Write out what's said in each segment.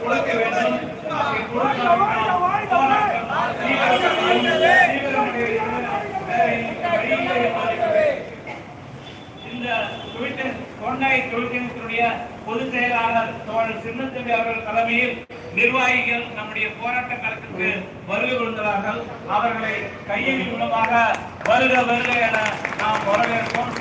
கொடுக்க வேண்டும் இந்த கொண்டாய் தொழிற்சங்கத்தினுடைய பொதுச் செயலாளர் தோழர் சின்னத்தம்பி அவர்கள் தலைமையில் நிர்வாகிகள் நம்முடைய போராட்ட களத்திற்கு வருகை கொள்கிறார்கள் அவர்களை கையெழி மூலமாக வருக வருக என நாம் வரவேற்போம்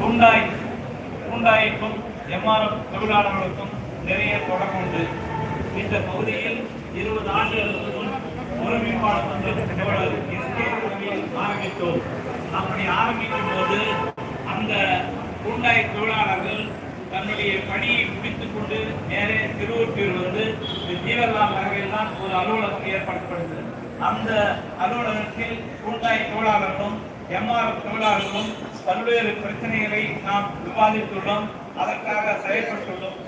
ஹுண்டாய் ஹுண்டாய்க்கும் எம்ஆர்எஃப் தொழிலாளர்களுக்கும் நிறைய தொடர்பு உண்டு. இந்த பகுதியில் இருபது ஆண்டுகளுக்கு முன் ஒருமைப்பாடு ஆரம்பித்தோம். அப்படி ஆரம்பிக்கும் போது அந்த குண்டாய் தொழிலாளர்கள் தன்னுடைய பணியை முடித்துக் கொண்டு நேரே திருவொற்றியூர் வந்து ஜீவர்லால் நகரில் தான் ஒரு அலுவலகம் ஏற்படுத்தப்படுது அந்த அலுவலகத்தில் குண்டாய் தொழிலாளர்களும் எம்ஆர் தொழிலாளர்களும் பல்வேறு பிரச்சனைகளை நாம் விவாதித்துள்ளோம். அதற்காக செயல்பட்டுள்ளோம்.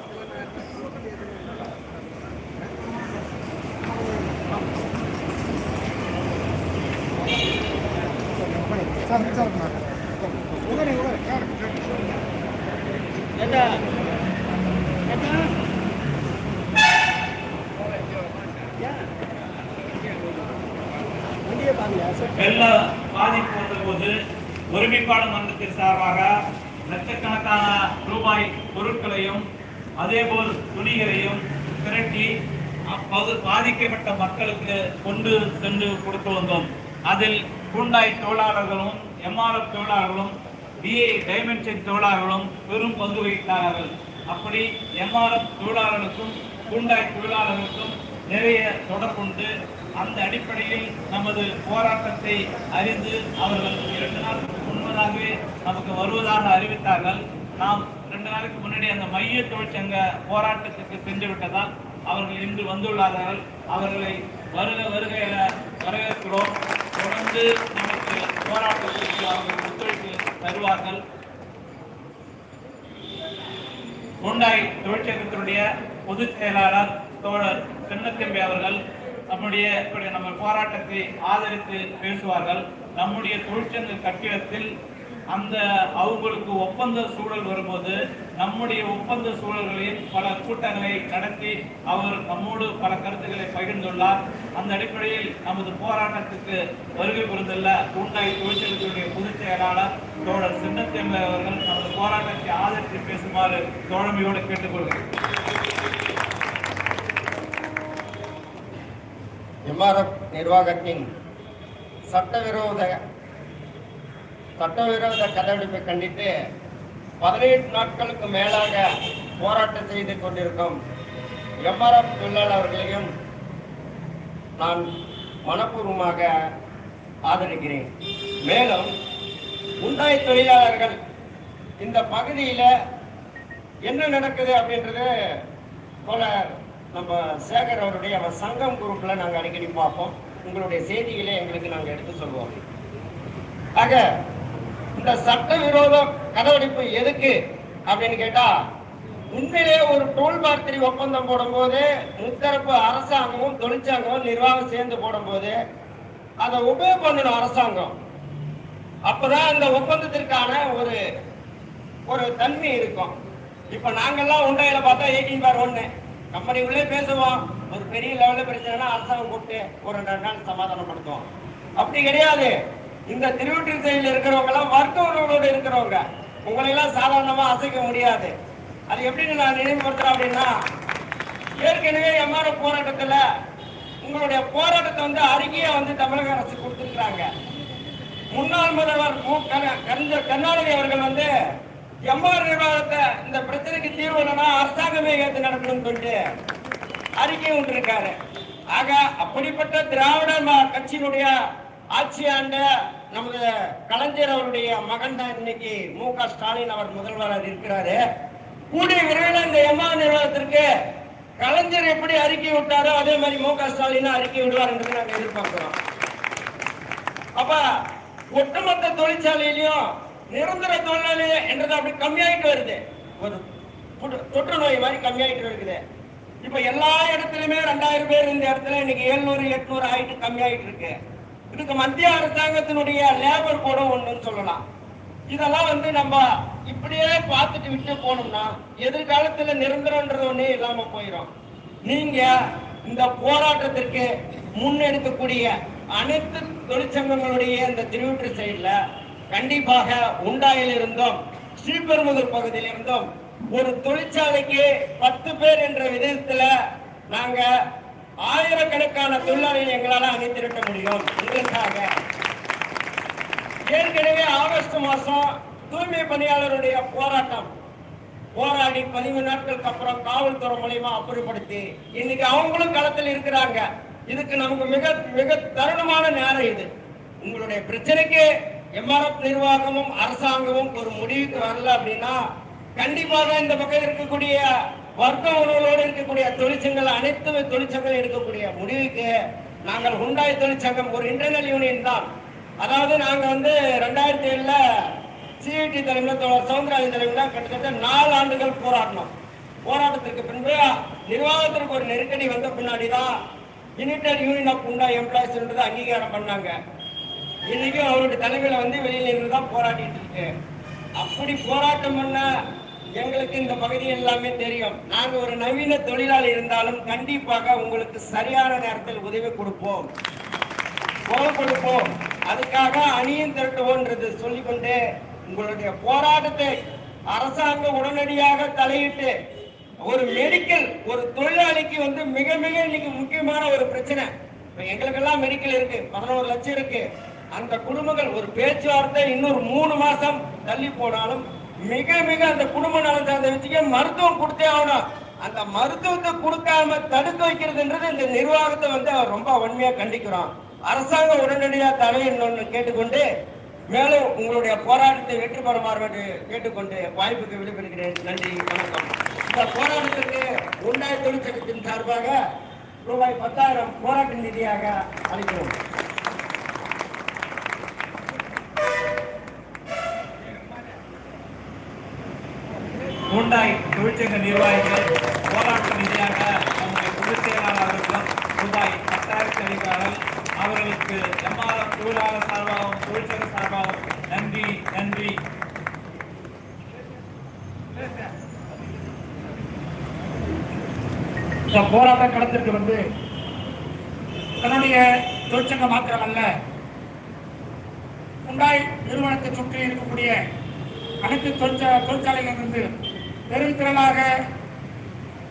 வெள்ள பாதிப்பு வந்தபோது ஒருமைப்பாடு மன்றத்தின் சார்பாக லட்சக்கணக்கான ரூபாய் பொருட்களையும் அதேபோல் துணிகளையும் திரட்டி பாதிக்கப்பட்ட மக்களுக்கு கொண்டு சென்று கொடுத்து வந்தோம். அதில் ஹூண்டாய் தொழிலாளர்களும் எம்ஆர்எஃப் தொழிலாளர்களும் பிஏ டைமென்ஷன் தொழிலாளர்களும் பெரும் பங்கு வகித்தார்கள். அப்படி எம்ஆர்எஃப் தொழிலாளர்களுக்கும் ஹூண்டாய் தொழிலாளர்களுக்கும் நிறைய தொடர்புண்டு அந்த அடிப்படையில் நமது போராட்டத்தை அறிந்து அவர்கள் இரண்டு நாளுக்கு முன்பதாகவே நமக்கு வருவதாக அறிவித்தார்கள். நாம் ரெண்டு நாளுக்கு முன்னாடி அந்த மைய தொழிற்சங்க போராட்டத்துக்கு சென்று விட்டதால் அவர்கள் இன்று வந்துள்ளார்கள். அவர்களை வருக வருகையில என வரவேற்கிறோம். தொடர்ந்து நமக்கு போராட்டத்திற்கு அவர்கள் ஒத்துழைப்பு தருவார்கள். ஹோண்டாய் தொழிற்சங்கத்தினுடைய பொதுச் செயலாளர் தோழர் சென்னத்தம்பி அவர்கள் நம்முடைய இப்படி நம்ம போராட்டத்தை ஆதரித்து பேசுவார்கள். நம்முடைய தொழிற்சங்க கட்டிடத்தில் அந்த அவங்களுக்கு ஒப்பந்த சூழல் வரும்போது நம்முடைய ஒப்பந்த சூழல்களில் பல கூட்டங்களை நடத்தி அவர் நம்மோடு பல கருத்துக்களை பகிர்ந்துள்ளார். அந்த அடிப்படையில் நமது போராட்டத்துக்கு வருகை புரிந்துள்ள ஹூண்டாய் தொழிற்சங்கத்தினுடைய பொதுச் செயலாளர் தோழர் சின்னத்தேம்பை அவர்கள் நமது போராட்டத்தை ஆதரித்து பேசுமாறு தோழமையோடு கேட்டுக்கொள்கிறேன். எம்ஆர்எஃப் நிர்வாகத்தின் சட்டவிரோத சட்டவிரோத கடைபிடிப்பை கண்டித்து பதினெட்டு நாட்களுக்கு மேலாக போராட்டம் செய்து கொண்டிருக்கும் எம்ஆர்எஃப் தொழிலாளர்களையும் நான் மனப்பூர்வமாக ஆதரிக்கிறேன். மேலும் உண்டாய் தொழிலாளர்கள் இந்த பகுதியில் என்ன நடக்குது அப்படின்றது போல நம்ம சேகர் அவருடைய அவர் சங்கம் குரூப்பில் நாங்கள் அடிக்கடி பார்ப்போம். உங்களுடைய செய்திகளை எங்களுக்கு நாங்கள் எடுத்து சொல்லுவோம் ஆக இந்த சட்டவிரோத கடைபிடிப்பு எதுக்கு அப்படின்னு கேட்டா உண்மையிலே ஒரு டோல் பார்த்திரி ஒப்பந்தம் போடும்போது முத்தரப்பு அரசாங்கமும் தொழிற்சங்கமும் நிர்வாகம் சேர்ந்து போடும்போது அதை உபயோக பண்ணணும் அரசாங்கம். அப்பதான் அந்த ஒப்பந்தத்திற்கான ஒரு ஒரு தன்மை இருக்கும். இப்ப நாங்கெல்லாம் உண்டையில பார்த்தா எயிட்டீன் பார் ஒன்று கம்பெனி உள்ளே பேசுவோம். ஒரு பெரிய லெவல்ல பிரச்சனைனா அரசாங்கம் கூப்பிட்டு ஒரு ரெண்டு நாள் சமாதானப்படுத்துவோம். அப்படி கிடையாது. இந்த திருவொற்றியூர் சைடில் இருக்கிறவங்க எல்லாம் வர்க்க இருக்கிறவங்க. உங்களை எல்லாம் சாதாரணமா அசைக்க முடியாது. அது எப்படின்னு நான் நினைவுபடுத்துறேன் அப்படின்னா ஏற்கனவே எம்ஆர் போராட்டத்தில் உங்களுடைய போராட்டத்தை வந்து அறிக்கையை வந்து தமிழக அரசு கொடுத்துருக்குறாங்க. முன்னாள் முதல்வர் மு. கருணாநிதி அவர்கள் வந்து எம்ஆர் நிர்வாகத்தை இந்த பிரச்சனைக்கு தீர்வு என்னன்னா அரசாங்கமே ஏற்று நடக்கணும்னு சொல்லிட்டு அறிக்கை விட்டிருக்காரு ஆக அப்படிப்பட்ட திராவிட கட்சியினுடைய ஆட்சி ஆண்ட நமது கலைஞர் அவருடைய மகன் தான் இன்னைக்கு மு க ஸ்டாலின் அவர் முதல்வராக இருக்கிறாரு. கூடிய விரைவில் இந்த எம்மா நிறுவனத்திற்கு கலைஞர் எப்படி அறிக்கை விட்டாரோ அதே மாதிரி மு க ஸ்டாலின் அறிக்கை விடுவார் என்று நாங்கள் எதிர்பார்க்கிறோம். அப்ப ஒட்டுமொத்த தொழிற்சாலையிலையும் நிரந்தர தொழிலாளி என்றது அப்படி கம்மியாயிட்டு வருது. ஒரு தொற்று நோய் மாதிரி கம்மியாயிட்டு இருக்குது. இப்ப எல்லா இடத்துலயுமே ரெண்டாயிரம் பேர் இந்த இடத்துல இன்னைக்கு எழுநூறு எட்நூறு ஆயிட்டு கம்மியாயிட்டு இருக்கு. இதுக்கு மத்திய அரசாங்கத்தினுடைய லேபர் கூட ஒண்ணுன்னு சொல்லலாம். இதெல்லாம் வந்து நம்ம இப்படியே பார்த்துட்டு விட்டு போனோம்னா எதிர்காலத்துல நிரந்தரம்ன்றது ஒண்ணே இல்லாம போயிடும் நீங்க இந்த போராட்டத்திற்கு முன்னெடுக்கக்கூடிய அனைத்து தொழிற்சங்கங்களுடைய இந்த திருவிட்டு சைட்ல கண்டிப்பாக உண்டாயில் இருந்தும் ஸ்ரீபெரும்புதூர் பகுதியில் இருந்தும். ஒரு தொழிற்சாலைக்கு பத்து பேர் என்ற விதத்துல நாங்க ஆயிரக்கணக்கான தொழிலாளிகள் எங்களால அணிதிரட்ட முடியும். இதற்காக ஏற்கனவே ஆகஸ்ட் மாசம் தூய்மை பணியாளருடைய போராட்டம். போராடி பதிவு நாட்களுக்கு அப்புறம் காவல்துறை மூலியமா அப்புறப்படுத்தி இன்னைக்கு அவங்களும் களத்தில் இருக்கிறாங்க. இதுக்கு நமக்கு மிக மிக தருணமான நேரம் இது. உங்களுடைய பிரச்சனைக்கு எம்ஆர்எஃப் நிர்வாகமும் அரசாங்கமும் ஒரு முடிவுக்கு வரல அப்படின்னா கண்டிப்பாக இந்த பக்கம் இருக்கக்கூடிய வர்க்க உணர்வோடு இருக்கக்கூடிய தொழிற்சங்கள் அனைத்து தொழிற்சங்கள் எடுக்கக்கூடிய முடிவுக்கு நாங்கள் ஹுண்டாய் தொழிற்சங்கம் ஒரு இன்டர்னல் யூனியன் தான். அதாவது நாங்கள் வந்து ரெண்டாயிரத்தி ஏழில் சிஐடி தலைமையில் தோழர் சவுந்தரராஜன் தலைமையில் கிட்டத்தட்ட நாலு ஆண்டுகள் போராடினோம். போராட்டத்திற்கு பின்பு நிர்வாகத்திற்கு ஒரு நெருக்கடி வந்த பின்னாடி தான் யுனைடெட் யூனியன் ஆஃப் உண்டா எம்ப்ளாயிஸ்ன்றது அங்கீகாரம் பண்ணாங்க. இன்னைக்கும் அவருடைய தலைமையில் வந்து வெளியில் இருந்து தான் போராடிட்டு இருக்கு. அப்படி போராட்டம் பண்ண எங்களுக்கு இந்த பகுதி எல்லாமே தெரியும். நாங்க ஒரு நவீன தொழிலாளி இருந்தாலும் கண்டிப்பாக உங்களுக்கு சரியான நேரத்தில் உதவி கொடுப்போம். குரல் கொடுப்போம். அதுக்காக அணியும் திரட்டுவோன்றது சொல்லிக்கொண்டு உங்களுடைய போராட்டத்தை அரசாங்கம் உடனடியாக தலையிட்டு ஒரு மெடிக்கல் ஒரு தொழிலாளிக்கு வந்து மிக மிக இன்னைக்கு முக்கியமான ஒரு பிரச்சனை. இப்போ எங்களுக்கெல்லாம் மெடிக்கல் இருக்கு பதினோரு லட்சம் இருக்கு. அந்த குடும்பங்கள் ஒரு பேச்சுவார்த்தை இன்னொரு மூணு மாசம் தள்ளி போனாலும் மிக மிக அந்த குடும்ப நலன் சார்ந்த விஷயம் மருத்துவம் கொடுத்தே ஆகணும். அந்த மருத்துவத்தை கொடுக்காம தடுக்க வைக்கிறதுன்றது இந்த நிர்வாகத்தை வந்து அவர் ரொம்ப வன்மையா கண்டிக்கிறோம். அரசாங்கம் உடனடியா தலையிடணும்னு கேட்டுக்கொண்டு மேலும் உங்களுடைய போராட்டத்தை வெற்றி பெறுமாறு என்று கேட்டுக்கொண்டு வாய்ப்புக்கு விடைபெறுகிறேன். நன்றி வணக்கம். இந்த போராட்டத்திற்கு உண்டாய தொழிற்சங்கத்தின் சார்பாக ரூபாய் பத்தாயிரம் போராட்ட நிதியாக அளிக்கிறோம். ஹூண்டாய் தொழிற்சங்க நிர்வாகிகள் போராட்ட நிதியாக நம்முடைய பொதுச் செயலாளர் ரூபாய் பத்தாயிரத்தி அளிப்பார்கள் அவர்களுக்கு எம்ஆர்எஃப் தொழிலாளர் சார்பாகவும் தொழிற்சங்க சார்பாகவும் நன்றி நன்றி. இந்த போராட்ட களத்திற்கு வந்து தன்னுடைய தொழிற்சங்கம் மாத்திரமல்ல உண்டாய் நிறுவனத்தை சுற்றி இருக்கக்கூடிய அனைத்து தொழிற்சா தொழிற்சாலைகளிலிருந்து பெரும் திரளாக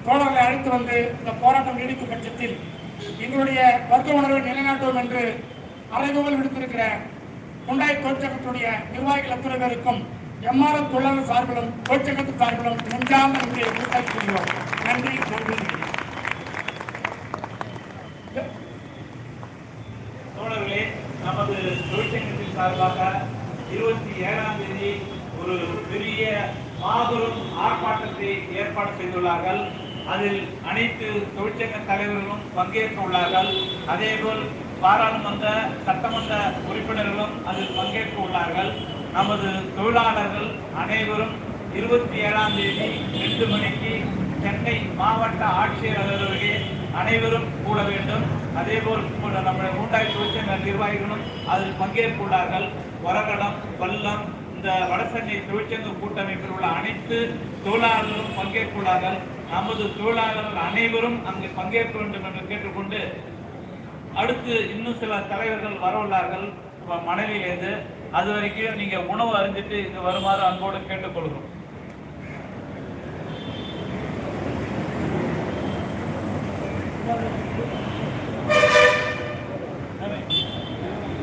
தோழர்களை அழைத்து வந்து இந்த போராட்டம் நீடிக்கும் பட்சத்தில் எங்களுடைய வர்க்க உணர்வை நிலைநாட்டுவோம் என்று அறைகோவல் விடுத்திருக்கிற உண்டாய் தொழிற்சங்கத்துடைய நிர்வாகிகள் அத்துறை பேருக்கும் எம்ஆர்எஃப் தொழிலாளர் சார்பிலும் தொழிற்சங்கத்து சார்பிலும் நெஞ்சார்ந்த நன்றியை உறுதி செய்கிறோம் நன்றி நன்றி. தோழர்களே நமது தொழிற்சங்கத்தின் சார்பாக இருபத்தி ஏழாம் தேதி ஒரு பெரிய மாபெரும் ஆர்ப்பாட்டத்தை ஏற்பாடு செய்துள்ளார்கள். அதில் அனைத்து தொழிற்சங்க தலைவர்களும் பங்கேற்க உள்ளார்கள் அதேபோல் பாராளுமன்ற சட்டமன்ற உறுப்பினர்களும் அதில் பங்கேற்க உள்ளார்கள் நமது தொழிலாளர்கள் அனைவரும் இருபத்தி ஏழாம் தேதி ரெண்டு மணிக்கு சென்னை மாவட்ட ஆட்சியர் அலுவலகே அனைவரும் கூட வேண்டும். அதேபோல் கூட நம்முடைய மூன்றாயிரத்தி தொழிற்சங்க நிர்வாகிகளும் அதில் பங்கேற்க உள்ளார்கள் வரகடம் வல்லம் இந்த வடசென்னை தொழிற்சங்க கூட்டமைப்பில் உள்ள அனைத்து தொழிலாளர்களும் பங்கேற்குள்ளார்கள் நமது தொழிலாளர்கள் அனைவரும் அங்கு பங்கேற்க வேண்டும் என்று கேட்டுக்கொண்டு அடுத்து இன்னும் சில தலைவர்கள் வர உள்ளார்கள் அது வரைக்கும் நீங்க உணவு அறிஞ்சிட்டு இங்கு வருமாறு அன்போடு கேட்டுக்கொள்கிறோம்.